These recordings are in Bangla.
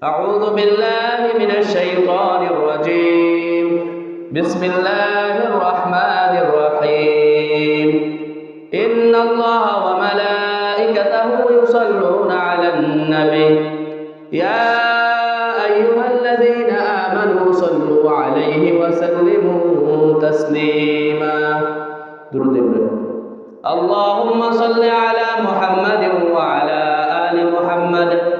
أعوذ بالله من الشيطان الرجيم. بسم الله الرحمن الرحيم. إن الله وملائكته يصلون على النبي. يا أيها الذين آمنوا صلوا عليه وسلموا تسليما. اللهم صل على محمد وعلى آل محمد.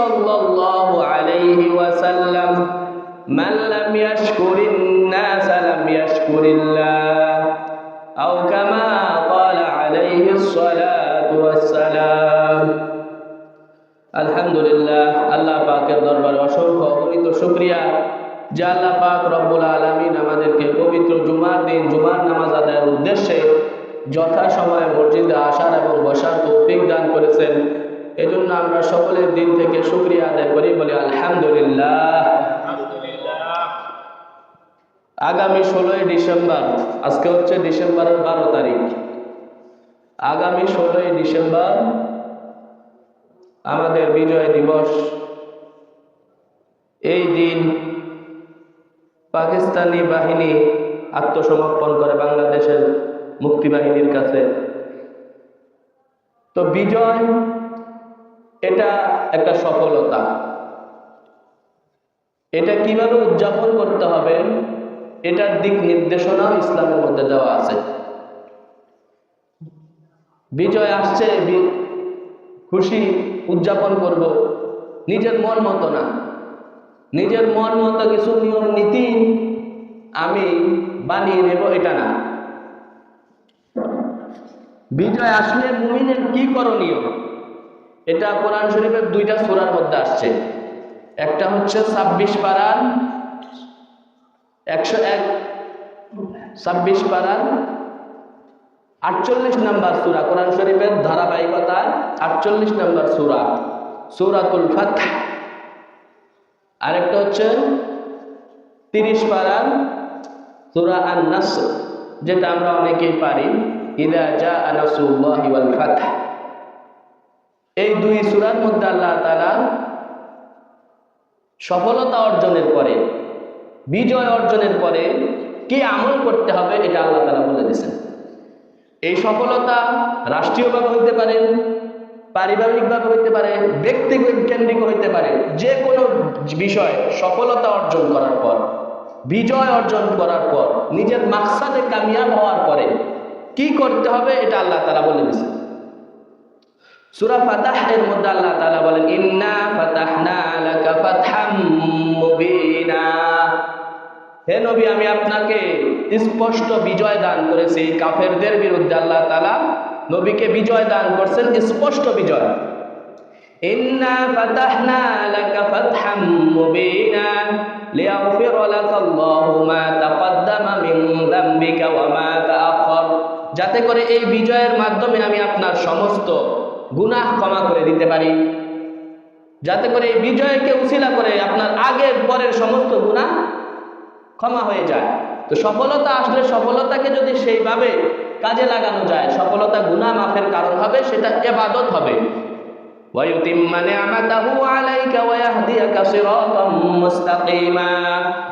সাল্লাল্লাহু আলহামদুলিল্লাহ, আল্লাহ পাকের দরবারে অসংখ্য অগণিত শুকরিয়া, যে আল্লাহ পাক রব্বুল আলমিন আমাদেরকে পবিত্র জুমার দিন, জুমার নামাজ আদায়ের উদ্দেশ্যে যথাসময়ে মসজিদে আসার এবং বসার তৌফিক দান করেছেন। এজন্য আমরা সকলের দিন থেকে শুক্রিয়া আদায় করি, বলি আলহামদুলিল্লাহ। আগামী ষোলোই ডিসেম্বর, আজকে হচ্ছে ডিসেম্বরের বারো তারিখ। আগামী ষোলোই ডিসেম্বর আমাদের বিজয় দিবস। এই দিন পাকিস্তানি বাহিনী আত্মসমর্পণ করে বাংলাদেশের মুক্তিবাহিনীর কাছে। তো বিজয় এটা একটা সফলতা। এটা কীভাবে উদযাপন করতে হবে, এটার দিক নির্দেশনা ইসলামের মধ্যে দেওয়া আছে। বিজয় আসছে খুশি উদযাপন করব। নিজের মন মতো না। নিজের মন মতো কিছু নিয়ম, নীতি আমি বানিয়ে নেব, এটা না। বিজয় আসলে মুমিনের কি করণীয়? এটা কোরআন শরীফের দুইটা সূরার মধ্যে আসছে। একটা হচ্ছে ছাব্বিশ পাড়ার একশো এক, ছাব্বিশ পাড়ার আটচল্লিশ নাম্বার সুরা, কোরআন শরীফের ধারাবাহিকতা আটচল্লিশ নাম্বার সুরা, সূরাতুল ফাতহ। আরেকটা হচ্ছে তিরিশ পাড়ার সূরা আন নাসর যেটা আমরা অনেকেই পারি, ইদা জা নাসরুল্লাহি ওয়াল ফাতহ। এই দুই সুরার মধ্যে আল্লাহ তাআলা সফলতা অর্জনের পরে, বিজয় অর্জনের পরে কি আমল করতে হবে এটা আল্লাহ তাআলা বলে দিয়েছেন। এই সফলতা রাষ্ট্রীয়ভাবে হইতে পারে, পারিবারিকভাবে হইতে পারে, ব্যক্তিগত কেন্দ্রিক হইতে পারে যে কোনো বিষয় সফলতা অর্জন করার পর, বিজয় অর্জন করার পর, নিজের মাকসাদে কামিয়াব হওয়ার পরে কি করতে হবে এটা আল্লাহ তাআলা বলে দিয়েছে সূরা ফাতাহ এর মধ্যে আল্লাহ তাআলা বলেন, ইন্না ফাতাহনা লাকা ফাতহাম মুবিনা। হে নবী, আমি আপনাকে স্পষ্ট বিজয় দান করেছি। কাফেরদের বিরুদ্ধে আল্লাহ তাআলা নবীকে বিজয় দান করছেন, স্পষ্ট বিজয়। ইন্না ফাতাহনা লাকা ফাতহাম মুবিনা লিয়াগফির লাকা আল্লাহু মা তাকদ্দামা মিন যামবিকা ওয়া মা তাআখার যাতে করে এই বিজয়ের মাধ্যমে আমি আপনার সমস্ত গুনাহ ক্ষমা করে দিতে পারি। যাতে করে এই বিজয়কে উশিলা করে আপনার আগের পরের সমস্ত গুণা ক্ষমা হয়ে যায়। তো সফলতা আসলে সফলতাকে যদি সেইভাবে কাজে লাগানো যায়, সফলতা গুণা মাফের কারণ হবে, সেটা এবাদত হবে। ويتم نعمته عليك ويهديك صراطا مستقيما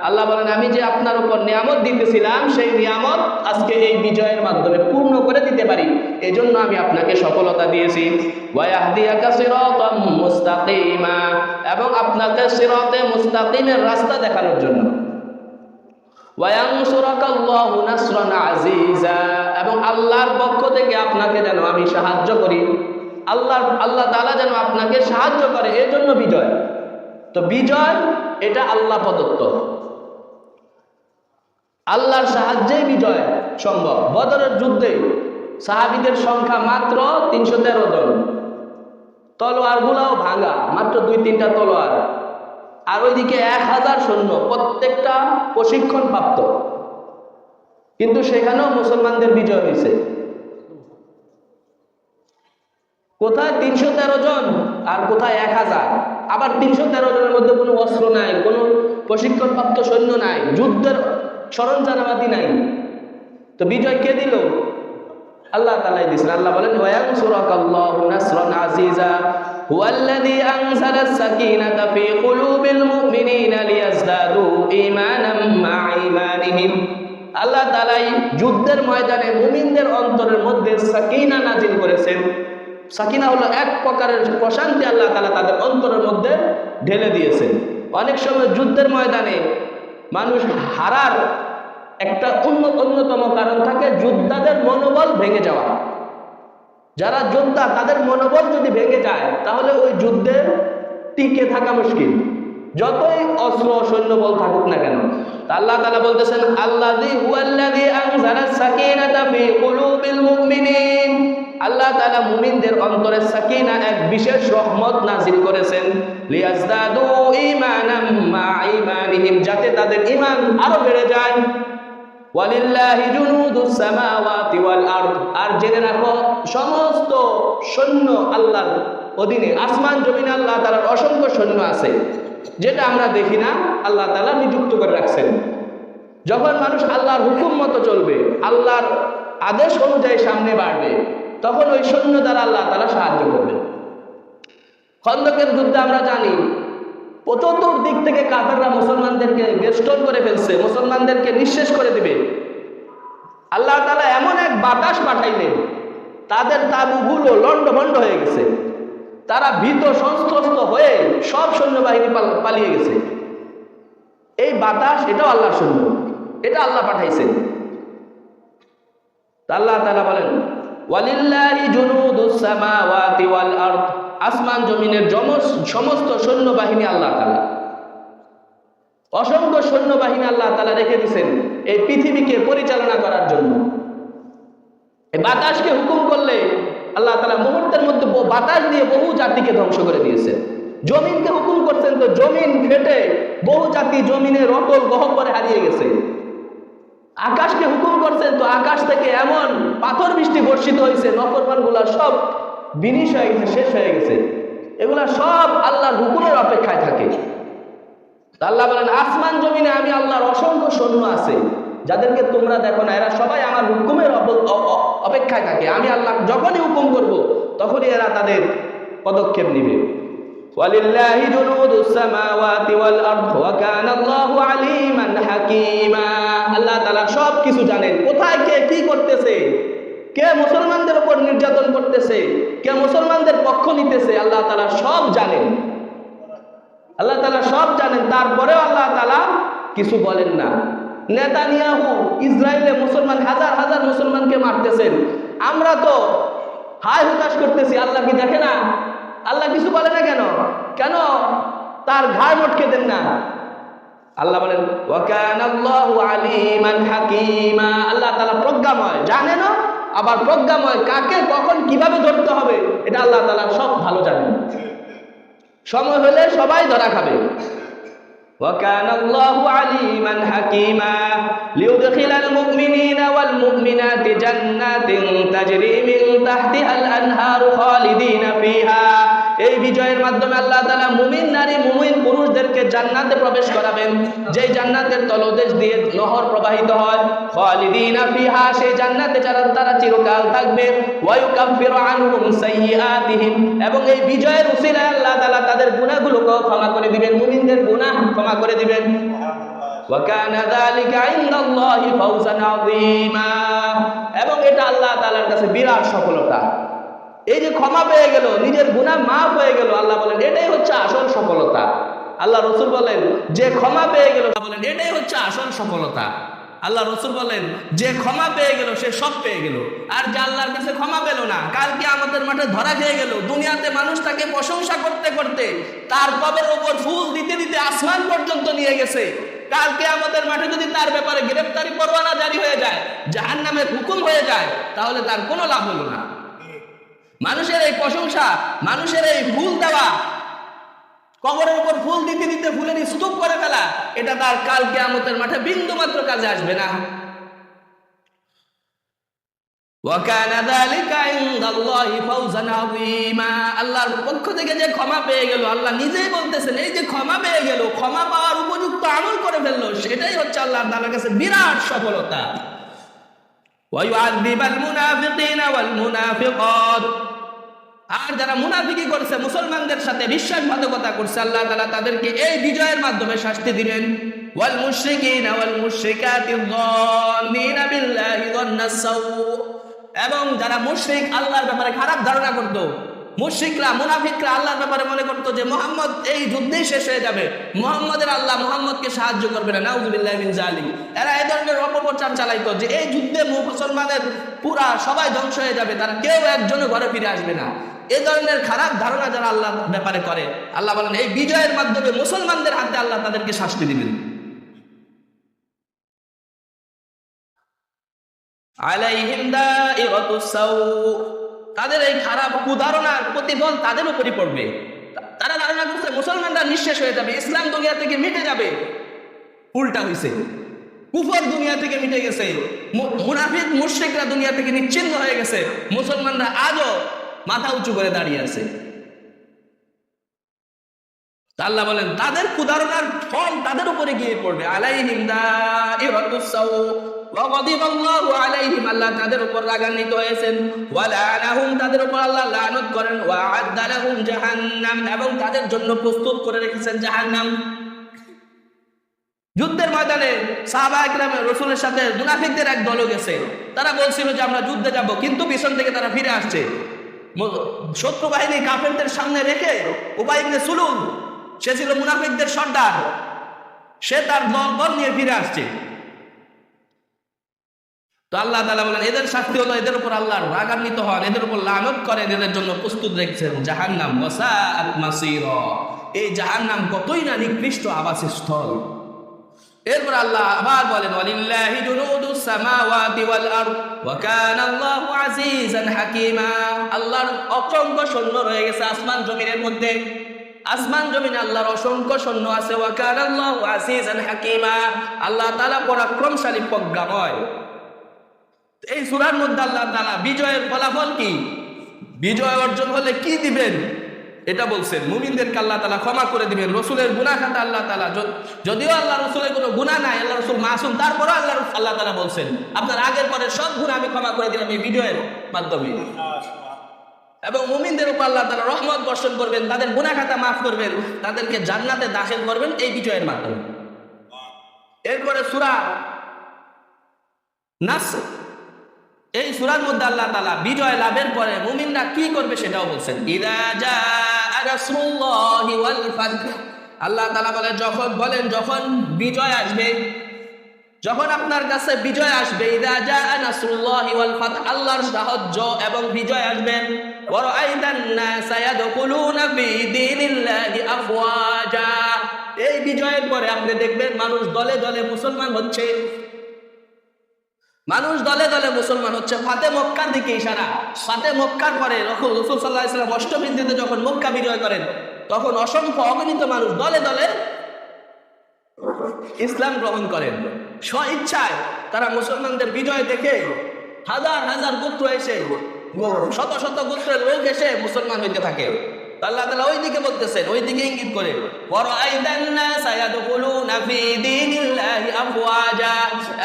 আল্লাহ বলেন আমি যে আপনার উপর নিয়ামত দিতেছিলাম সেই নিয়ামত আজকে এই বিজয়ের মাধ্যমে পূর্ণ করে দিতে পারি এজন্য আমি আপনাকে সফলতা দিয়েছি ওয়াহদিয়াকা সিরাতাম মুস্তাকিমা এবং আপনাকে সিরাতে মুস্তাকিমের রাস্তা দেখানোর জন্য ওয়ায়ানসুরাকাল্লাহু নাসরান আজিজা এবং আল্লাহর পক্ষ থেকে আপনাকে যেন আমি সাহায্য করি আল্লাহ আল্লাহ তাআলা যেন আপনাকে সাহায্য করে, এর জন্য বিজয়। তো বিজয়, এটা আল্লাহ প্রদত্ত। আল্লাহর সাহায্যেই বিজয় সম্ভব। বদরের যুদ্ধে সাহাবীদের সংখ্যা মাত্র তিনশো তেরো জন। তলোয়ারগুলাও ভাঙা, মাত্র দুই তিনটা তলোয়ার। আর ওইদিকে এক হাজার সৈন্য, প্রত্যেকটা প্রশিক্ষণ প্রাপ্ত কিন্তু সেখানেও মুসলমানদের বিজয় হয়েছে কোথায় তিনশো তেরো জন আর কোথায় এক হাজার? আবার তিনশো তেরো জনের মধ্যে কোনো অস্ত্র নাই, কোনো প্রশিক্ষণপ্রাপ্ত সৈন্য নাই, যুদ্ধের সরঞ্জামাদি নাই। তো বিজয় কে দিল? আল্লাহ তালাই দিয়েছেন। আল্লাহ বলেন ওয়ায়ানসুরাক আল্লাহু নাসরান আজিজা হুয়াল্লাযী আনজালা সাকিনাতা ফী কুলুবিল মুমিনিনা লিয়াজদাদু ঈমানাম মা ঈমানিহিম। আল্লাহ তাআলাই যুদ্ধের ময়দানে মুমিনদের অন্তরের মধ্যে সাকিনা নাজিল করেছেন। সাকিনা হলো এক প্রকারের প্রশান্তি আল্লাহ তালা তাদের অন্তরের মধ্যে ঢেলে দিয়েছেন। অনেক সময় যুদ্ধের ময়দানে মানুষ হারার একটা অন্য অন্যতম কারণ থাকে যোদ্ধাদের মনোবল ভেঙে যাওয়া। যারা যোদ্ধা, তাদের মনোবল যদি ভেঙে যায়, তাহলে ওই যুদ্ধে টিকে থাকা মুশকিল। যতই অস্ত্র সৈন্যবল থাকুক না কেন আল্লাহ তাআলা বলতেছেন, আল্লাযী হুয়াল্লাযী আনজালা সাকিনাতা ফী কুলুবিল মুমিনিন। আল্লাহ তাআলা মুমিনদের অন্তরে সাকিনা এক বিশেষ রহমত নাজিল করেছেন, লিয়াজদাদু ঈমানাম মা ঈমানিহিম, যাতে তাদের ঈমান আরও বেড়ে যায়। ওয়ালিল্লাহি জুনুদুস সামাওয়াতি ওয়াল আরদ, আর জেনে রাখো, সমস্ত সৈন্য আল্লাহর অধীনে, আসমান জমিনে আল্লাহ তাআলার অসংখ্য সৈন্য আছে। যেটা আমরা দেখি না, আল্লাহ তাআলা নিযুক্ত করে রাখছেন। যখন মানুষ আল্লাহর হুকুম মতো চলবে, আল্লাহর আদেশ অনুযায়ী সামনে বাড়বে, তখন ওই সৈন্য দ্বারা আল্লাহ তাআলা সাহায্য করবে। খন্দকের যুদ্ধে আমরা জানি চতুর্দিক থেকে কাফেররা মুসলমানদেরকে বেষ্টন করে ফেলছে, মুসলমানদেরকে নিঃশেষ করে দিবে। আল্লাহ তালা এমন এক বাতাস পাঠাইলেন, তাদের তাবুগুলো লন্ডভন্ড হয়ে গেছে। তারা ভীত সংস্ত্রস্ত হয়ে সব সৈন্যবাহিনী পালিয়ে গেছে। এই বাতাস, এটাও আল্লাহর সৈন্য। এটা আল্লাহ পাঠাইছেন। তা আল্লাহ তালা বলেন, ওয়ালিল্লাহি জুনুদুস সামাওয়াতি ওয়াল আরদ। আসমান জমিনের সমস্ত সৈন্যবাহিনী আল্লাহ তাআলা। অসংখ্য সৈন্যবাহিনী আল্লাহ তাআলা রেখে দিয়েছেন এই পৃথিবীকে পরিচালনা করার জন্য। বাতাসকে হুকুম করলে আল্লাহ তাআলা মুহূর্তের মধ্যে বাতাস দিয়ে বহু জাতিকে ধ্বংস করে দিয়েছে। জমিনকে হুকুম করছেন তো জমিন ফেটে বহু জাতি জমিনের অটল গহ্বরে হারিয়ে গেছে। আকাশকে হুকুম করছেন তো আকাশ থেকে এমন পাথর বৃষ্টি বর্ষিত হয়েছে নকরবানগুলা সব বিনিশ হয়ে গেছে, শেষ হয়ে গেছে। এগুলা সব আল্লাহর হুকুমের অপেক্ষায় থাকে। আল্লাহ বলেন, আসমান জমিনে আমি আল্লাহর অসংখ্য সৈন্য আছে। যাদেরকে তোমরা দেখো না এরা সবাই আমার হুকুমের অপ- অ- অ- অপেক্ষায় থাকে আমি আল্লাহ যখনই হুকুম করব তখনই এরা তাদের পদক্ষেপ নিবে ولله جنود السماوات والأرض وكان الله عليما حكيما আল্লাহ তাআলা সব কিছু জানেন কোথায় কে কি করতেছে কে মুসলমানদের উপর নির্যাতন করতেছে কে মুসলমানদের পক্ষ নিতেছে আল্লাহ তাআলা সব জানেন আল্লাহ তাআলা সব জানেন তারপরেও আল্লাহ তাআলা কিছু বলেন না নেতানিয়াহু ইসরায়েলে মুসলমান, হাজার হাজার মুসলমানকে মারতেছেন। আমরা তো হায় হুতাশ করতেছি, আল্লাহ কি দেখে না? আল্লাহ কিছু বলে না কেন? কেন? তার ঘাড় মটকে দেন না। আল্লাহ বলেন আলিমান হাকিমা। আল্লাহ তাআলা প্রজ্ঞাময়। জানে না? আবার প্রজ্ঞাময় কাকে, কখন, কীভাবে ধরতে হবে? এটা আল্লাহ তাআলা সব ভালো জানেন। সময় হলে সবাই ধরা খাবে। وكان الله عليما حكيما ليدخل المؤمنين والمؤمنات جنات تجري من تحتها الأنهار خالدين فيها. এই বিজয়ের মাধ্যমে আল্লাহ তাআলা মুমিন নারী মুমিন পুরুষদেরকে জান্নাতে প্রবেশ করাবেন যেই জান্নাতের তলদেশ দিয়ে নহর প্রবাহিত হয় খালিদিনা ফিহা সেই জান্নাতে যারা তারা চিরকাল থাকবে ওয়া ইউকাফিরু আনহুম সাইয়্যাতিহিম এবং এই বিজয়ের উসিলায় আল্লাহ তাআলা তাদের গুনাহগুলোকে ক্ষমা করে দিবেন মুমিনদের গুনাহ ক্ষমা করে দিবেন وكان ذلك عند الله فوزا عظيما এবং এটা আল্লাহ তাআলার কাছে বিরাট সফলতা এই যে ক্ষমা পেয়ে গেল, নিজের গুনাহ মাফ হয়ে গেল, আল্লাহ বলেন, এটাই হচ্ছে আসল সফলতা। আল্লাহ রসুল বলেন, যে ক্ষমা পেয়ে গেল বলেন, এটাই হচ্ছে আসল সফলতা। আল্লাহ রসুল বলেন, যে ক্ষমা পেয়ে গেল, সে সব পেয়ে গেল। আর যে আল্লাহর কাছে ক্ষমা পেল না কালকে আমাদের মাঠে ধরা খেয়ে গেল, দুনিয়াতে মানুষ তাকে প্রশংসা করতে করতে তার কবের ওপর ফুল দিতে দিতে আসমান পর্যন্ত নিয়ে গেছে। কালকে আমাদের মাঠে যদি তার ব্যাপারে গ্রেফতারি পরোয়ানা জারি হয়ে যায় জাহান নামে হুকুম হয়ে যায়, তাহলে তার কোনো লাভ হলো না। মানুষের এই প্রশংসা মানুষের এই ফুল দেওয়া কবরের উপর ফুল দিতে দিতে ফুলের স্তূপ করে ফেলা এটা তার কাল কেয়ামতের মাঠে বিন্দু মাত্র কাজে আসবে না وكان ذلك عند الله فوزا عظيما আল্লাহর পক্ষ থেকে যে ক্ষমা পেয়ে গেল আল্লাহ নিজেই বলতেছেন এই যে ক্ষমা পেয়ে গেল ক্ষমা পাওয়ার উপযুক্ত আমল করে ফেললো সেটাই হচ্ছে আল্লাহ তাআলার কাছে বিরাট সফলতা ويعذب المنافقين والمنافقات আর যারা মুনাফিকি করছে, মুসলমানদের সাথে বিশ্বাসঘাতকতা করছে, আল্লাহ তাআলা তাদেরকে এই বিজয়ের মাধ্যমে শাস্তি মুশরিকাতি যান্নিনা বিল্লাহি এবং যারা মুশরিক, আল্লাহর ব্যাপারে খারাপ ধারণা করত। মুশরিকরা, মুনাফিকরা আল্লাহর ব্যাপারে মনে করতো যে, মোহাম্মদ এই যুদ্ধেই শেষ হয়ে যাবে। মোহাম্মদের আল্লাহ মোহাম্মদকে সাহায্য করবে না নাউজুবিল্লাহ মিন এরা এই ধরনের অপপ্রচার চালাইতো যে, এই যুদ্ধে মুসলমানের পুরা সবাই ধ্বংস হয়ে যাবে, তারা কেউ একজনও ঘরে ফিরে আসবে না। এই ধরনের খারাপ ধারণা যারা আল্লাহ ব্যাপারে করে, আল্লাহ বলেন, এই বিজয়ের মাধ্যমে মুসলমানদের হাতে আল্লাহ তাদেরকে শাস্তি দিবেন। তাদের এই খারাপ কুধারণার প্রতিফল তাদের উপরই পড়বে। তারা ধারণা করছে, মুসলমানরা নিঃশেষ হয়ে যাবে, ইসলাম দুনিয়া থেকে মিটে যাবে। উল্টা হয়েছে কুফর দুনিয়া থেকে মিটে গেছে। মু- মুনাফিক, মুশরিকরা দুনিয়া থেকে নিচ্ছিন্ন হয়ে গেছে। মুসলমানরা আজও মাথা উঁচু করে দাঁড়িয়ে আছে। আল্লাহ বলেন, তাদের কুদারণার ফল তাদের উপরে গিয়ে পড়বে। আলাইহিম আল্লাহ তাদের উপর রাগান্বিত হয়েছেন। ওয়া লানাহুম তাদের উপর আল্লাহ লানত করেন। ওয়া আ'আদ্দা লাহুম জাহান্নাম, এবং তাদের জন্য প্রস্তুত করে রেখেছেন জাহান্নাম। যুদ্ধের ময়দানে সাহাবা একরামে রসুলের সাথে মুনাফিকদের এক দলও গেছে। তারা বলছিল যে, আমরা যুদ্ধে যাব, কিন্তু পিছন থেকে তারা ফিরে আসছে। শত্রু বাহিনী কাফেরদের সামনে রেখে উবাই ইবনে সুলুল সে ছিল মুনাফিকদের সর্দার। সে তার দল নিয়ে ফিরে আসছে। তো আল্লাহ তাআলা বলেন, এদের শাস্তি হলো এদের উপর আল্লাহ রাগান্বিত হন, এদের উপর লানত করেন, এদের জন্য প্রস্তুত রেখেছেন জাহান্নাম। মাসীরা। এই জাহান্নাম কতই না নিকৃষ্ট আবাসস্থল। এরপর আল্লাহ আবার বলেন, ওয়ালিল্লাহি জুনুদুস সামাওয়াতি ওয়াল আরদ, ওয়া কানা আল্লাহু আজিজান হাকীমা। আল্লাহর অসংখ্য সৈন্য রয়ে গেছে আসমান জমিনের মধ্যে। আসমান জমিনে আল্লাহর অসংখ্য সৈন্য আছে, ওয়া কানা আল্লাহু আজিজান হাকীমা। আল্লাহ তাআলা পরাক্রমশালী প্রজ্ঞাময়। এই সূরার মধ্যে আল্লাহ তাআলা বিজয়ের ফলাফল কি? বিজয় অর্জন হলে কি দিবেন? এটা বলছেন, মুমিনদেরকে আল্লাহ তালা ক্ষমা করে দিবেন, রসুলের গুনাহ খাতা আল্লাহ তালা যদিও আল্লাহ রসুলের কোনো গুনাহ নাই, আল্লাহ রসুল মাসুম, তারপরও আল্লাহ আল্লাহ তালা বলছেন, আপনার আগের পরে সব গুনাহ আমি ক্ষমা করে দিলাম এই ভিডিওর মাধ্যমে। এবং মুমিনদের উপর আল্লাহ তালা রহমত বর্ষণ করবেন, তাদের গুনাহ খাতা মাফ করবেন, তাদেরকে জান্নাতে দাখিল করবেন এই বিজয়ের মাধ্যমে। এরপরে সুরা নাস এই সুরার মধ্যে আল্লাহ তালা বিজয় লাভের পরে মুমিনরা কি করবে সেটাও বলছেন, ইদা আল্লাহ তালা বলে, যখন, বলেন, যখন বিজয় আসবে, যখন আপনার কাছে বিজয় আসবে আল্লাহর সাহায্য এবং বিজয় আসবে। ওয়া রাআইতান নাসা ইয়াদখুলুনা ফি দীনিল্লাহি আফওয়াজা। এই বিজয়ের পরে আপনি দেখবেন মানুষ দলে দলে মুসলমান হচ্ছে। মানুষ দলে দলে মুসলমান হচ্ছে। ফাতে মক্কার দিকে ইশারা। ফাতে মক্কার পরে রসুল রসুল সাল্লাহ ইসলাম অষ্টমীতে যখন মক্কা বিজয় করেন, তখন অসংখ্য অগণিত মানুষ দলে দলে ইসলাম গ্রহণ করেন। স্ব ইচ্ছায় তারা মুসলমানদের বিজয় দেখে হাজার হাজার গোত্র এসে, শত শত গোত্রের লোক এসে মুসলমান হইতে থাকে। আল্লাহ তাআলা ওই বলতেছেন ওই ইঙ্গিত করে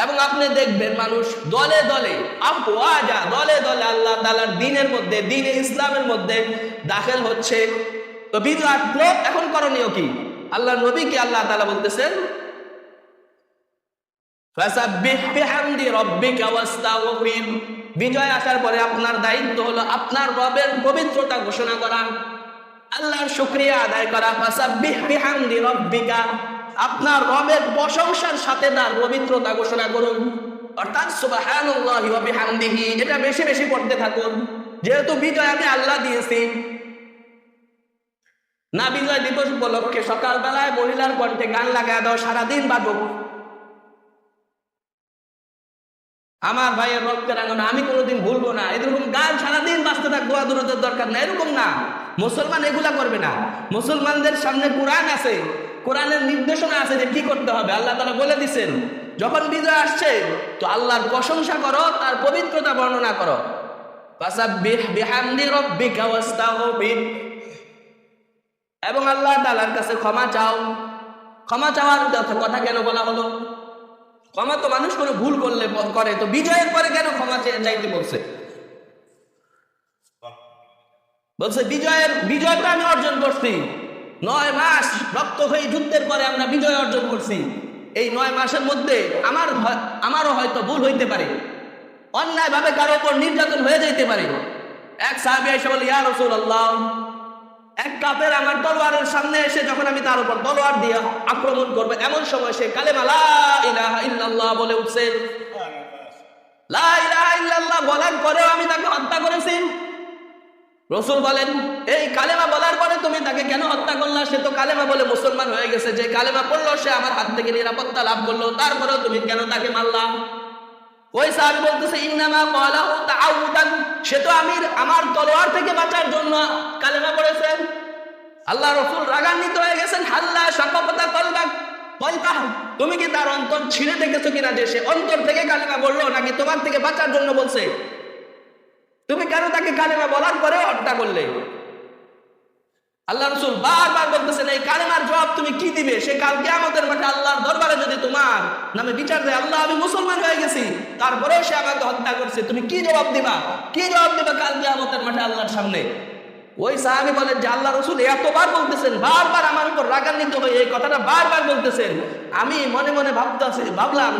এবং আপনি দেখবেন মানুষ দলে দলে, আফওয়াজা, দলে দলে আল্লাহ তাআলার দ্বীনের মধ্যে দ্বীনে ইসলামের মধ্যে দাখিল হচ্ছে। তো বিজয় আসলো এখন করণীয় কি? আল্লাহ নবীকে আল্লাহ তালা বলতেছেন বিজয় আসার পরে আপনার দায়িত্ব হলো আপনার রবের পবিত্রতা ঘোষণা করা। আল্লাহর শুক্রিয়া আদায় করা। বিহামদি রাব্বিকা। আপনার রবের প্রশংসার সাথে তার পবিত্রতা ঘোষণা করুন। অর্থাৎ সুবহানাল্লাহি ওয়া বিহামদিহি, এটা বেশি বেশি পড়তে থাকুন। যেহেতু বিজয় আমি আল্লাহ দিয়েছি। না, বিজয় দিবস উপলক্ষে সকালবেলায় মহিলার কণ্ঠে গান লাগায় দাও, সারাদিন বাজুক। আমার ভাইয়ের রক্তের আঙুন আমি কোনোদিন ভুলবো না। এরকম গান সারাদিন বাঁচতে থাক, দোয়া দূরতের দরকার না, এরকম না। মুসলমান এগুলা করবে না। মুসলমানদের সামনে কোরআন আছে, কোরআনের নির্দেশনা আছে যে কি করতে হবে। আল্লাহ তালা বলে দিছেন, যখন বিজয় আসছে, তো আল্লাহর প্রশংসা করো, তার পবিত্রতা বর্ণনা করো। এবং আল্লাহ তাআলার কাছে ক্ষমা চাও। ক্ষমা চাওয়ার কথা কেন বলা হলো? ক্ষমা তো মানুষ কোনো ভুল করলে, করে তো বিজয়ের পরে কেন ক্ষমা চাইতে বলছে? বলছে বিজয়ের বিজয়টা আমি অর্জন করছি। নয় মাস রক্ত হয়ে যুদ্ধের পরে আমরা বিজয় অর্জন করছি। এই নয় মাসের মধ্যে আমার আমারও হয়তো ভুল হইতে পারে। অন্যায় ভাবে কারও উপর নির্যাতন হয়ে যেতে পারে। এক সাহাবি এসে বলে ইয়া রাসূলুল্লাহ এক কাপের আমার তলোয়ারের সামনে এসে যখন আমি তার উপর তলোয়ার দিয়ে আক্রমণ করব এমন সময় সে কালেমা লা ইলাহা ইল্লাল্লাহ বলে উঠছে। লা ইলাহা ইল্লাল্লাহ বলার পরেও আমি তাকে হত্যা করেছি। রসুল বলেন, এই কালেমা বলার পরে তুমি তাকে কেন হত্যা করলা? সে তো কালেমা বলে মুসলমান হয়ে গেছে। যে কালেমা পড়ল, সে আমার হাত থেকে নিরাপত্তা লাভ করল। তারপরেও তুমি কেন তাকে মারলা? ওই সাহাবী বলতেছে ইনামা ইন্নামা ক্বালাহু তাআউদান। সে তো আমি আমার তলোয়ার থেকে বাঁচার জন্য কালেমা পড়েছেন আল্লাহ রাসূল রাগান্বিত হয়ে গেছেন, হাল্লা শাকাপাতা কলবাক কলকা তুমি কি তার অন্তর ছিঁড়ে দেখেছ কিনা যে সে অন্তর থেকে কালেমা বলল নাকি তোমার থেকে বাঁচার জন্য বলছে? তুমি কেন তাকে কালেমা বলার পরে হত্যা করলে? আল্লাহ রসুল বারবার বলতেছেন, এই কালেমার জবাব তুমি কি দিবে? সে কাল কেয়ামতের মাঠে আল্লাহর দরবারে যদি তোমার নামে বিচার দেয়, আল্লাহ, আমি মুসলমান হয়ে গেছি। তারপরেও সে আমাকে হত্যা করছে। তুমি কি জবাব দিবা? কি জবাব দিবা কাল কেয়ামতের মাঠে আল্লাহর সামনে? ওই সাহাবি বলেন যে, আল্লাহ রসুল এতবার বলতেছেন, বারবার আমার উপর রাগান্বিত হয়ে এই কথাটা বারবার বলতেছেন। আমি মনে মনে ভাবতেছি, ভাবলাম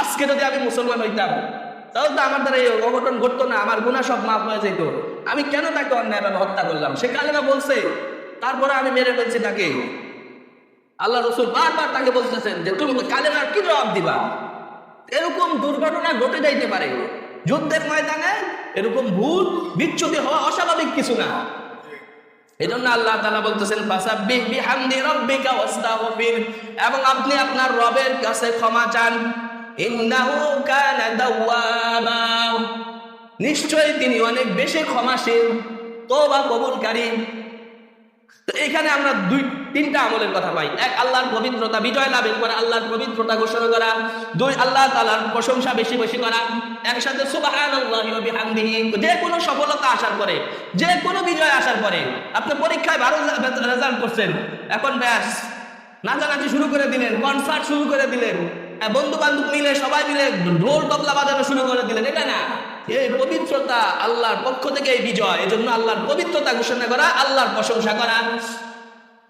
আজকে যদি আমি মুসলমান হইতাম তাহলে তো আমার দ্বারা এই অঘটন ঘটতো না, আমার গুণা সব মাফ হয়ে যেত আমি কেন তাকে অন্যায়ভাবে হত্যা করলাম? সে কালেমা বলছে, তারপরে আমি মেরে ফেলছি তাকে। আল্লাহ রসুল বারবার তাকে বলতেছেন যে, তুমি কালেমার কি জবাব দিবা? এরকম দুর্ঘটনা ঘটে যাইতে পারে। যুদ্ধের ময়দানে এরকম ভুল বিচ্ছুতি হওয়া অস্বাভাবিক কিছু না। এই জন্য আল্লাহ তালা বলতেছেন এবং আপনি আপনার রবের কাছে ক্ষমা চান। নিশ্চয়ই তিনি অনেক বেশি ক্ষমাশীল, তওবা কবুলকারী। তো এখানে আমরা দুই, তিনটা আমলের কথা পাই। এক, আল্লাহর পবিত্রতা, বিজয় লাভের পরে আল্লাহর পবিত্রতা ঘোষণা করা। দুই, আল্লাহ তালার প্রশংসা বেশি বেশি করা। একসাথে যে কোনো সফলতা আসার পরে, যে কোনো বিজয় আসার পরে, আপনি পরীক্ষায় ভালো রেজাল্ট করছেন। এখন ব্যাস, নাচানাচি শুরু করে দিলেন কনসার্ট শুরু করে দিলেন। বন্ধু বান্ধব মিলে সবাই মিলে ঢোল তবলা বাজানো শুরু করে দিলেন, এটা না। এই পবিত্রতা আল্লাহর পক্ষ থেকে এই বিজয় এই জন্য আল্লাহর পবিত্রতা ঘোষণা করা, আল্লাহর প্রশংসা করা।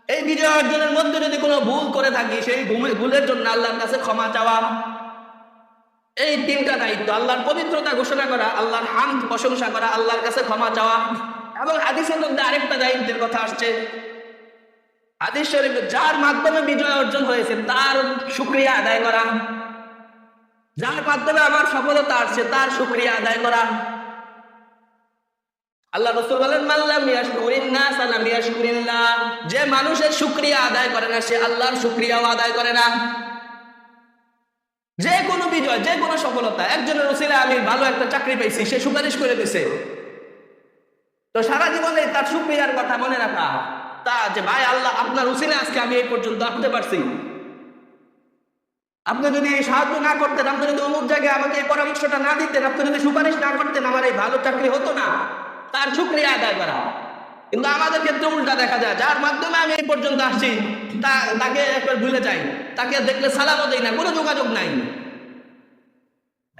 এই বিজয় অর্জনের মধ্যে যদি কোনো ভুল করে থাকি, সেই ভুল- ভুলের জন্য আল্লাহর কাছে ক্ষমা চাওয়া। এই তিনটা দায়িত্ব, আল্লাহর পবিত্রতা ঘোষণা করা, আল্লাহর হাম প্রশংসা করা, আল্লাহর কাছে ক্ষমা চাওয়া। এবং হাদিসের মধ্যে আরেকটা দায়িত্বের কথা আসছে হাদিস শরীফ যার মাধ্যমে বিজয় অর্জন হয়েছে, তার শুক্রিয়া আদায় করা। যার মাধ্যমে আমার সফলতা আসছে, তার শুক্রিয়া আদায় করা। আল্লাহ রসুল বলেন মাল্লাম ইয়াশকুরিন্না সালাম ইয়াশকুরিল্লাহ। যে মানুষের শুক্রিয়া আদায় করে না, সে আল্লাহর শুক্রিয়াও আদায় করে না। যে কোনো বিজয়, যে কোনো সফলতা, একজনের উসিলে আমি ভালো একটা চাকরি পেয়েছি, সে সুপারিশ করে দিছে। তো সারা জীবনে তার শুক্রিয়ার কথা মনে রাখা। তা যে, ভাই আল্লাহ, আপনার উসিলে আজকে আমি এই পর্যন্ত আসতে পারছি। আপনি যদি এই সাহায্য না করতেন, আপনি যদি অমুক জায়গায় আমাকে এই পরামর্শটা না দিতেন, আপনি যদি সুপারিশ না করতেন, আমার এই ভালো চাকরি হতো না। তার শুক্রিয়া আদায় করা। কিন্তু আমাদের ক্ষেত্রে উল্টা দেখা যায়, যার মাধ্যমে আমি এই পর্যন্ত আসছি তাকে একবার ভুলে যাই। তাকে দেখলে সালামও দেই না, কোনো যোগাযোগ নাই।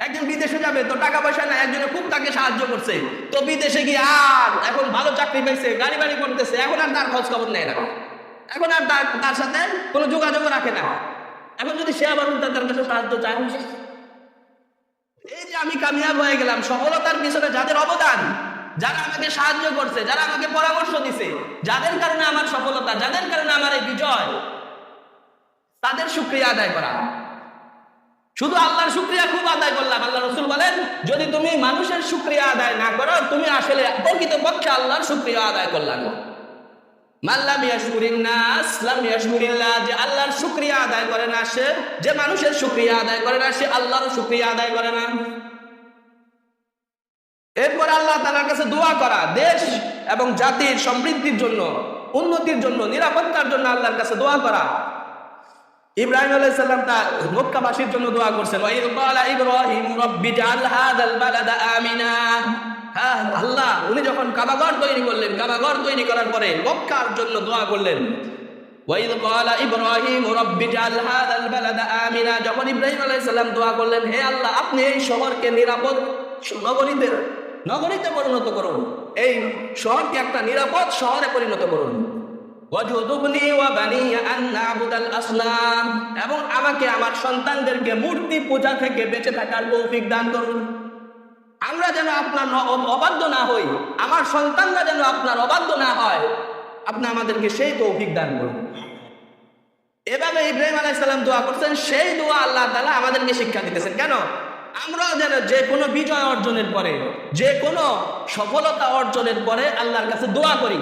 একজন বিদেশে যাবে, তো টাকা পয়সা নাই, একজনে খুব তাকে সাহায্য করছে। তো বিদেশে গিয়ে, আর, এখন ভালো চাকরি পেয়েছে গাড়ি বাড়ি করতেছে, এখন আর তার খোঁজ খবর নেয় না। এখন আর তার সাথে কোনো যোগাযোগ রাখে না। এখন যদি সে আবার উল্টা তার কাছে সাহায্য চায় এই যে আমি কামিয়াব হয়ে গেলাম, সফলতার পিছনে যাদের অবদান, যারা আমাকে সাহায্য করছে, যারা আমাকে পরামর্শ দিছে, যাদের কারণে আমার সফলতা, যাদের কারণে আমার এই বিজয়, তাদের সুক্রিয়া আদায় করা। শুধু আল্লাহর শুক্রিয়া খুব আদায় করলাম। আল্লাহ রসুল বলেন, যদি তুমি মানুষের শুক্রিয়া আদায় না করো, তুমি আসলে প্রকৃত পক্ষে আল্লাহর শুক্রিয়া আদায় করলাম যে আল্লাহর শুকরিয়া আদায় করে না সে, যে মানুষের শুকরিয়া আদায় করে না সে আল্লাহর আদায় করে না। এরপর আল্লাহ তাআলার কাছে দোয়া করা, দেশ এবং জাতির সমৃদ্ধির জন্য, উন্নতির জন্য, নিরাপত্তার জন্য আল্লাহর কাছে দোয়া করা। ইব্রাহিম আলাইহিস সালাম তার মক্কাবাসীর জন্য দোয়া করছেন। ওয়াইদ ক্বালা ইব্রাহিম, রাব্বি জাআল হাযাল বালাদা আমিনা। হ্যাঁ আল্লাহ, উনি যখন কাবাঘর তৈরি করলেন, কাবাঘর তৈরি করার পরে মক্কার জন্য দোয়া করলেন। ওয়াইদ ক্বালা ইব্রাহিম, রাব্বি জাআল হাযাল বালাদা আমিনা। যখন ইব্রাহিম আলাইহিস সালাম দোয়া করলেন, হে আল্লাহ, আপনি এই শহরকে নিরাপদ নগরীতে নগরীতে পরিণত করুন। এই শহরকে একটা নিরাপদ শহরে পরিণত করুন। এবং আমাকে আমার সন্তানদেরকে মূর্তি পূজা থেকে বেঁচে থাকার তৌফিক দান করুন। আমরা যেন আপনার অবাধ্য না হই, আমার সন্তানরা যেন আপনার অবাধ্য না হয়, আপনি আমাদেরকে সেই তৌফিক দান করুন। এভাবে ইব্রাহিম আলাইহিস সালাম দোয়া করছেন, সেই দোয়া আল্লাহ তালা আমাদেরকে শিক্ষা দিতেছেন। কেন? আমরাও যেন যে কোনো বিজয় অর্জনের পরে, যে কোনো সফলতা অর্জনের পরে আল্লাহর কাছে দোয়া করি।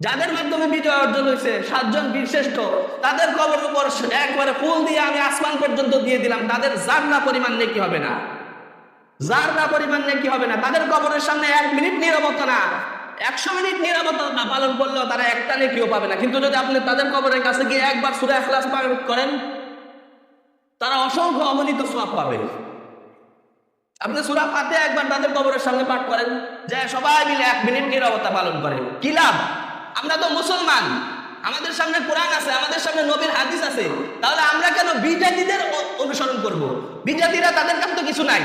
যাদের মাধ্যমে বিজয় অর্জন হয়েছে, সাতজন বীরশ্রেষ্ঠ, তাদের কবর উপর একবারে ফুল দিয়ে আমি আসমান পর্যন্ত দিয়ে দিলাম, তাদের জান্না পরিমাণ নেকি হবে না। জাররা পরিমাণ নেকি হবে না, তাদের কবরের সামনে এক মিনিট নিরবতা না। একশো মিনিট নিরাপত্তা না পালন করলেও তারা একটা নেকিও পাবে না। কিন্তু যদি আপনি তাদের কবরের কাছে গিয়ে একবার সুরা এখলাস পাঠ করেন, তারা অসংখ্য অমনিত সোয়াব পাবে। আপনি সুরা পাতে একবার তাদের কবরের সামনে পাঠ করেন, যে সবাই মিলে এক মিনিট নিরবতা পালন করেন। কি লাভ? আমরা তো মুসলমান। আমাদের সামনে কোরআন আছে, আমাদের সামনে নবীর হাদিস আছে। তাহলে আমরা কেন বিজাতিদের অনুসরণ করব? বিজাতিরা তাদের কাছে তো কিছু নাই।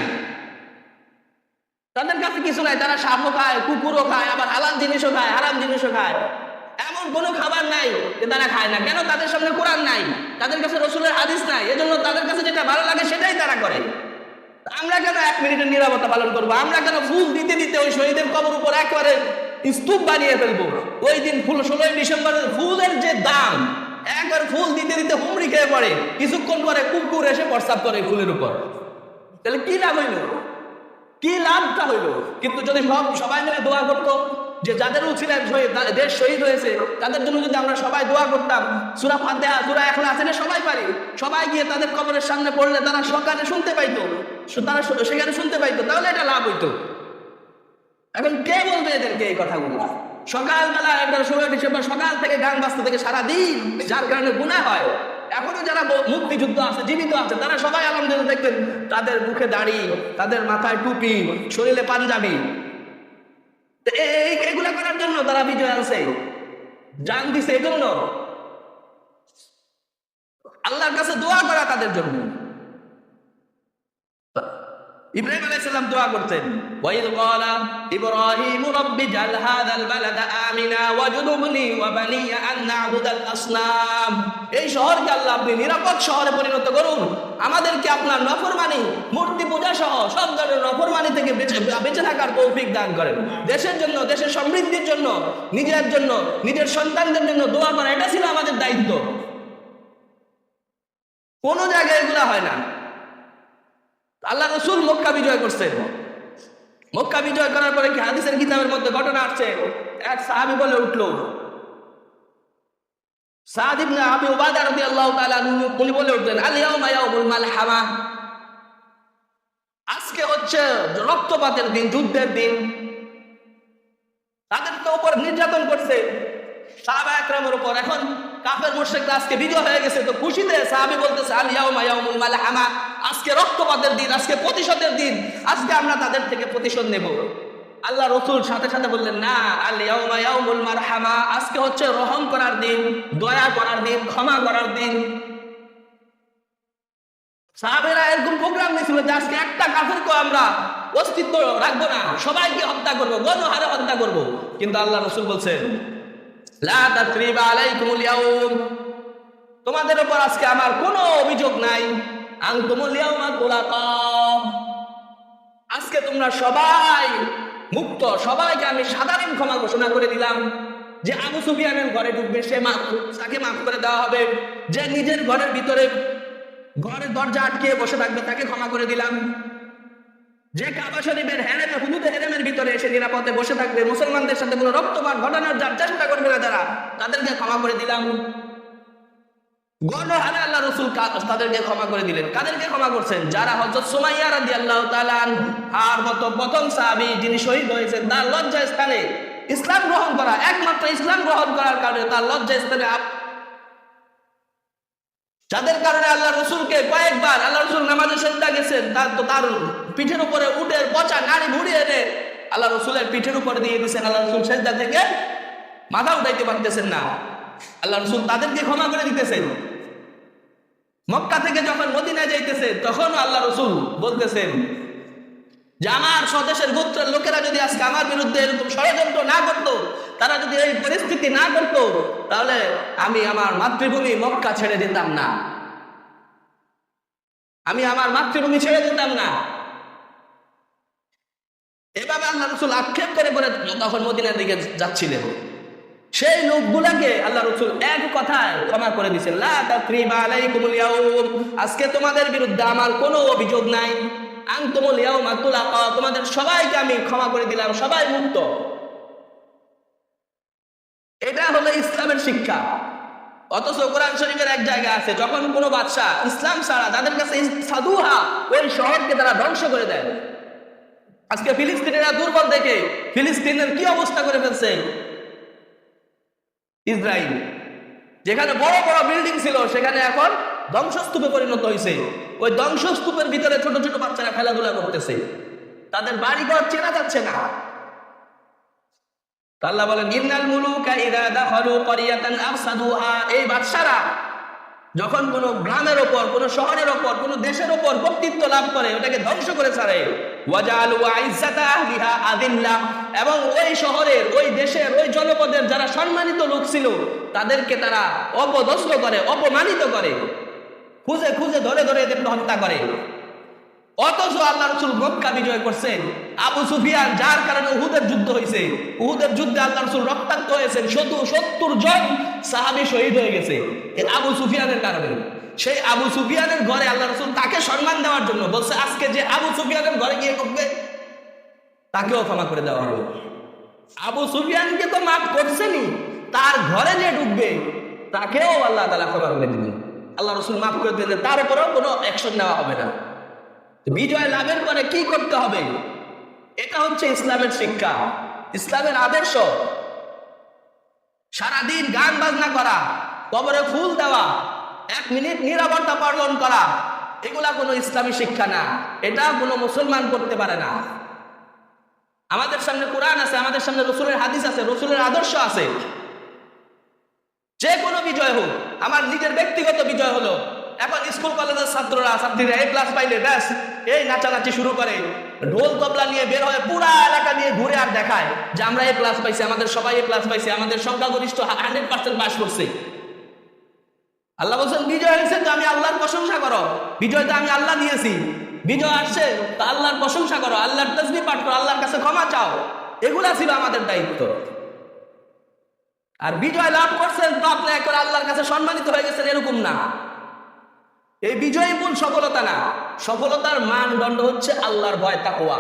তাদের কাছে কিছু নাই। তারা সাপও খায়, কুকুরও খায়, আবার হালাল জিনিসও খায়, হারাম জিনিসও খায়। এমন কোনো খাবার নাই যে তারা খায় না। কেন তাদের সামনে কোরআন নাই? তাদের কাছে রসুলের হাদিস নাই। এজন্য তাদের কাছে যেটা ভালো লাগে সেটাই তারা করে। আমরা কেন এক মিনিটের নিরাপত্তা পালন করব? আমরা কেন ফুল দিতে দিতে ওই শহীদের কবর উপর একবারে স্তূপ বানিয়ে ফেলব। ওই দিন ফুল ষোলোই ডিসেম্বরের ফুলের যে দাম, একবার ফুল দিতে দিতে হুমড়ি খেয়ে পড়ে। কিছুক্ষণ পরে কুকুর এসে প্রস্তাব করে ফুলের উপর। তাহলে কি লাভ হইল? কি লাভটা হইল? কিন্তু যদি সব, সবাই মিলে দোয়া করতো যে যাদের শহীদ দেশ শহীদ হয়েছে, তাদের জন্য যদি আমরা সবাই দোয়া করতাম, সুরা ফাতেহা, সুরা এখন আছে না সবাই পারি? সবাই গিয়ে তাদের কবরের সামনে পড়লে তারা সকালে শুনতে পাইতো। তারা সেখানে শুনতে পাইতো, তাহলে এটা লাভ হইতো। এখন কে বলবে এদেরকে এই কথাগুলো? সকালবেলা একটা ষোলো ডিসেম্বর সকাল থেকে গান বাজতে থেকে সারাদিন, যার কারণে গুণা হয়। এখনও যারা মুক্তিযুদ্ধ আছে, জীবিত আছে, তারা সবাই আলহামদুলিল্লাহ দেখবেন তাদের মুখে দাড়ি, তাদের মাথায় টুপি, শরীরে পাঞ্জাবি। এগুলা করার জন্য তারা বিজয় আছে জান দিছে এই আল্লাহর কাছে দোয়া করা তাদের জন্য। ইব্রাহিম আলাইহিস সালাম দোয়া করতেন। ওয়াইদ ক্বালা ইব্রাহিম জাল বালাদা আমিনা ওয়াজনুবনি ওয়া বানিয়া আন না'বুদাল আসনাম। এই শহরকে আল্লাহ আপনি নিরাপদ শহরে পরিণত করুন। আমাদেরকে আপনার নফরমানি, মূর্তি পূজা সহ সব ধরনের নফরমানি থেকে বেঁচে থাকার তৌফিক দান করেন। দেশের জন্য, দেশের সমৃদ্ধির জন্য, নিজের জন্য, নিজের সন্তানদের জন্য দোয়া করা, এটা ছিল আমাদের দায়িত্ব। কোনো জায়গায় এগুলা হয় না। আল্লাহ রসুল মক্কা বিজয় করছেন মক্কা বিজয় করার পরে কি হাদিসের কিতাবের মধ্যে ঘটনা আসছে? এক সাহাবি বলে উঠল, সাদ ইবনে আবি উবাদা রাদিয়াল্লাহু তাআলা উনি বলে উঠলেন আল ইয়াউমা ইয়াউমুল মালহামা। আজকে হচ্ছে রক্তপাতের দিন, যুদ্ধের দিন। তাদের তো উপর নির্যাতন করছে। সাহাবা একরামের উপর। এখন কাফের মুশরিকরা আজকে বিজয় হয়ে গেছে, তো খুশিতে সাহাবি বলতেছে আল ইয়াউমা ইয়াউমুল মালহামা। আজকে রক্তপাতের দিন, আজকে প্রতিশোধের দিন, আজকে আমরা তাদের থেকে প্রতিশোধ নেব। আল্লাহ রসুল সাথে সাথে বললেন, না আলিয়াউল মারহামা, আজকে হচ্ছে রহম করার দিন, দয়া করার দিন, ক্ষমা করার দিন। সাহাবেরা এরকম প্রোগ্রাম নিয়েছিল যে আজকে একটা কাফেরকে আমরা অস্তিত্ব রাখব না, সবাইকে হত্যা করব, গণহারে হত্যা করব। কিন্তু আল্লাহ রসুল বলছেন তোমাদের উপর আজকে আমার কোনো অভিযোগ নাই। আজকে তোমরা সবাই মুক্ত, সবাইকে আমি সাধারণ ক্ষমা ঘোষণা করে দিলাম যে আবু সুফিয়ানের ঘরে ঢুকবে, সে মাফ, তাকে মাফ করে দেওয়া হবে। যে নিজের ঘরের ভিতরে ঘরের দরজা আটকে বসে থাকবে, তাকে ক্ষমা করে দিলাম। যে কাবা শরীফের হেরেমে, হুদুদে হেরেমের ভিতরে এসে নিরাপদে বসে থাকবে, মুসলমানদের সাথে কোনো রক্তপাত ঘটানোর যার চেষ্টা করবে না যারা তাদেরকে ক্ষমা করে দিলাম। তাদেরকে ক্ষমা করে দিলেন। ক্ষমা করছেন? যারা ইসলাম গ্রহণ করা, একমাত্র কারণে যাদের কারণে আল্লাহ রসুলকে কয়েকবার, আল্লাহ রসুল নামাজে গেছেন, তার তো তার পিঠের উপরে উটের পচা নাড়ি ভুড়ি এনে আল্লাহ রসুলের পিঠের উপরে দিয়ে দিয়েছেন। আল্লাহ রসুল সেজদা থেকে মাথা উঠাইতে পারতেছেন না। আল্লাহ রসুল তাদেরকে ক্ষমা করে দিতেছেন। মক্কা থেকে যখন মদিনায় যাইতেছে তখন আল্লাহ রসুল বলতেছেন যে আমার স্বদেশের গোত্রের লোকেরা যদি আজকে আমার বিরুদ্ধে এরকম ষড়যন্ত্র না করতো, তারা যদি এই পরিস্থিতি না করতো, তাহলে আমি আমার মাতৃভূমি মক্কা ছেড়ে দিতাম না। আমি আমার মাতৃভূমি ছেড়ে দিতাম না। এভাবে আল্লাহ রসুল আক্ষেপ করে করে তখন মদিনার দিকে যাচ্ছিলেন। সেই লোকগুলাকে আল্লাহ রসুল এক কথায় ক্ষমা করে দিচ্ছেন আজকে তোমাদের বিরুদ্ধে আমার কোনো অভিযোগ নাই। আনতুমুল ইয়াউমা তুলাকা, তোমাদের সবাইকে আমি ক্ষমা করে দিলাম, সবাই মুক্ত। এটা হলো ইসলামের শিক্ষা। অথচ কোরআন শরীফের এক জায়গা আছে, যখন কোনো বাদশাহ ইসলাম ছাড়া তাদের কাছে সাধুহা ওই শহরকে তারা ধ্বংস করে দেয়। আজকে ফিলিস্তিনিরা দুর্বল দেখে, ফিলিস্তিনের কি অবস্থা করে ফেলছে? ইসরায়েল যেখানে বড় বড় বিল্ডিং ছিল, সেখানে এখন ধ্বংসস্তূপে পরিণত হয়েছে ওই ধ্বংসস্তূপের ভিতরে ছোট ছোট বাচ্চারা খেলাধুলা করতেছে। তাদের বাড়িঘর চেনা যাচ্ছে না। তাল্লা বলেন, ইন্নাল মুলুকা ইদা দাখালু ক্বরিয়াতান আফসাদুহা। এই বাদশারা যখন কোন গ্রামের ওপর, কোন শহরের ওপর, কোন দেশের ওপর কর্তৃত্ব লাভ করে, ওটাকে ধ্বংস করে ছাড়ে। এবং ওই শহরের, ওই দেশের, ওই জনপদের যারা সম্মানিত লোক ছিল, তাদেরকে তারা অপদস্থ করে, অপমানিত করে। খুঁজে খুঁজে ধরে ধরে এদেরকে হত্যা করে। অথচ আল্লাহ রসুল মক্কা বিজয় করছেন। আবু সুফিয়ান, যার কারণে উহুদের যুদ্ধ হয়েছে উহুদের যুদ্ধে আল্লাহ রসুল রক্তাক্ত হয়েছেন। সত্তর জন সাহাবি শহীদ হয়ে গেছে। আবু সুফিয়ানের কারণে। সেই আবু সুফিয়ানের ঘরে আল্লাহ রসুল তাকে সম্মান দেওয়ার জন্য বলছে, আজকে যে আবু সুফিয়ানের ঘরে গিয়ে করবে, তাকেও ক্ষমা করে দেওয়া হবে। আবু সুফিয়ানকে তো মাফ করছেনই। তার ঘরে যে ঢুকবে, তাকেও আল্লাহ তালা ক্ষমা করে দিবেন। আল্লাহ রসুল মাফ করে দিলে তার উপরেও কোনো অ্যাকশন নেওয়া হবে না। বিজয় লাভের পরে কি করতে হবে? এটা হচ্ছে ইসলামের শিক্ষা। ইসলামের আদর্শ। সারাদিন গান বাজনা করা, কবরে ফুল দেওয়া, এক মিনিট নিরাপত্তা পালন করা, এগুলা কোনো ইসলামী শিক্ষা না। এটা কোনো মুসলমান করতে পারে না। আমাদের সামনে কোরআন আছে, আমাদের সামনে রসুলের হাদিস আছে, রসুলের আদর্শ আছে। যে কোনো বিজয় হোক, আমার নিজের ব্যক্তিগত বিজয় হলো এখন স্কুল কলেজের ছাত্ররা ছাত্রীরা এই ক্লাস পাইলে ব্যাস, এই নাচানাচি শুরু করে। ঢোল তবলা নিয়ে বের হয়ে পুরা এলাকা নিয়ে ঘুরে আর দেখায় যে আমরা এই ক্লাস পাইছি আমাদের সবাই এই ক্লাস পাইছি আমাদের সংখ্যাগরিষ্ঠ হান্ড্রেড পার্সেন্ট পাস করছে। আল্লাহ বলছেন, বিজয় হয়েছে তো আমি আল্লাহর প্রশংসা করো। বিজয় তো আমি আল্লাহ দিয়েছি। বিজয় আসছে, তো আল্লাহর প্রশংসা করো, আল্লাহর তসবি পাঠ করো, আল্লাহর কাছে ক্ষমা চাও। এগুলা ছিল আমাদের দায়িত্ব। আর বিজয় লাভ করছেন, তো আপনি একবার আল্লাহর কাছে সম্মানিত হয়ে গেছেন, এরকম না। এই বিজয়ী গুণ সফলতা না। সফলতার মানদণ্ড হচ্ছে আল্লাহর ভয়, তাকওয়া।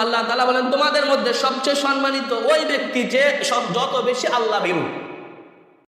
আল্লাহ বলেন, তোমাদের মধ্যে সবচেয়ে সম্মানিত ওই ব্যক্তি যে সব যত বেশি আল্লাহ ভীরু